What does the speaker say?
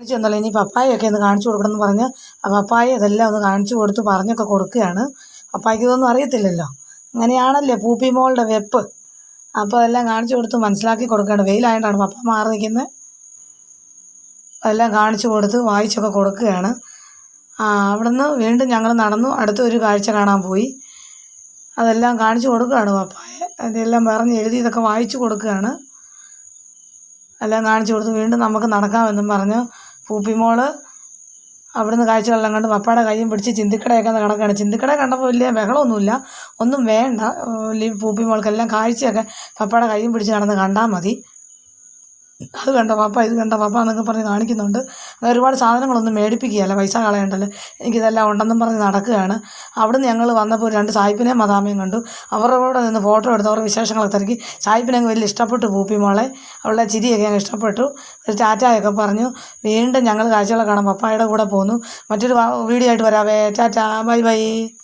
തന്നല്ലോ ഇനി പപ്പായൊക്കെ ഒന്ന് കാണിച്ചു കൊടുക്കണം എന്ന് പറഞ്ഞ് ആ പപ്പായ ഇതെല്ലാം ഒന്ന് കാണിച്ചു കൊടുത്ത് പറഞ്ഞൊക്കെ കൊടുക്കുകയാണ്. പപ്പായ്ക്ക് ഇതൊന്നും അറിയത്തില്ലല്ലോ. അങ്ങനെയാണല്ലേ പൂപ്പി മോളുടെ വെപ്പ്. അപ്പോൾ അതെല്ലാം കാണിച്ചു കൊടുത്ത് മനസ്സിലാക്കി കൊടുക്കുകയാണ്. വെയിലായിട്ടാണ് പപ്പ മാറി നിൽക്കുന്നത് അതെല്ലാം കാണിച്ചു കൊടുത്ത് വായിച്ചൊക്കെ കൊടുക്കുകയാണ്. അവിടുന്ന് വീണ്ടും ഞങ്ങൾ നടന്നു. അടുത്തൊരു കാഴ്ച കാണാൻ പോയി. അതെല്ലാം കാണിച്ചു കൊടുക്കുകയാണ് പപ്പായ. അതെല്ലാം പറഞ്ഞ് എഴുതി ഇതൊക്കെ വായിച്ചു കൊടുക്കുകയാണ്. എല്ലാം കാണിച്ചു കൊടുത്ത് വീണ്ടും നമുക്ക് നടക്കാമെന്നും പറഞ്ഞ് പൂപ്പിമോൾ അവിടുന്ന് കാഴ്ചകളെല്ലാം കണ്ട് പപ്പയുടെ കയ്യും പിടിച്ച് ചിന്തിക്കടയൊക്കെ കണക്കാണ്. ചിന്തിക്കട കണ്ടപ്പോൾ വലിയ ബഹളമൊന്നുമില്ല. ഒന്നും വേണ്ട. പൂപ്പി പൂപ്പിമോൾക്കെല്ലാം കാഴ്ചയൊക്കെ പപ്പയുടെ കയ്യും പിടിച്ച് നടന്ന് കണ്ടാൽ മതി. അത് കണ്ട പപ്പ ഇത് കണ്ട പപ്പ എന്നൊക്കെ പറഞ്ഞ് കാണിക്കുന്നുണ്ട്. അത് ഒരുപാട് സാധനങ്ങളൊന്നും മേടിപ്പിക്കുകയല്ല. പൈസ കളയണ്ടല്ലോ. എനിക്കിതെല്ലാം ഉണ്ടെന്നും പറഞ്ഞ് നടക്കുകയാണ്. അവിടുന്ന് ഞങ്ങൾ വന്നപ്പോൾ രണ്ട് സായിപ്പിനെയും മദാമയും കണ്ടു. അവരുടെ കൂടെ നിന്ന് ഫോട്ടോ എടുത്ത് അവരുടെ വിശേഷങ്ങളൊക്കെ തിരക്കി. സായിപ്പിനെ വലിയ ഇഷ്ടപ്പെട്ടു പൂപ്പി മോളെ. അവളുടെ ചിരിയൊക്കെ ഞങ്ങൾ ഇഷ്ടപ്പെട്ടു. ഒരു ടാറ്റയൊക്കെ പറഞ്ഞു. വീണ്ടും ഞങ്ങൾ കാഴ്ചകളെ കാണാൻ പപ്പായുടെ കൂടെ പോന്നു. മറ്റൊരു വീഡിയോ ആയിട്ട് വരാവേ. Tata bye bye.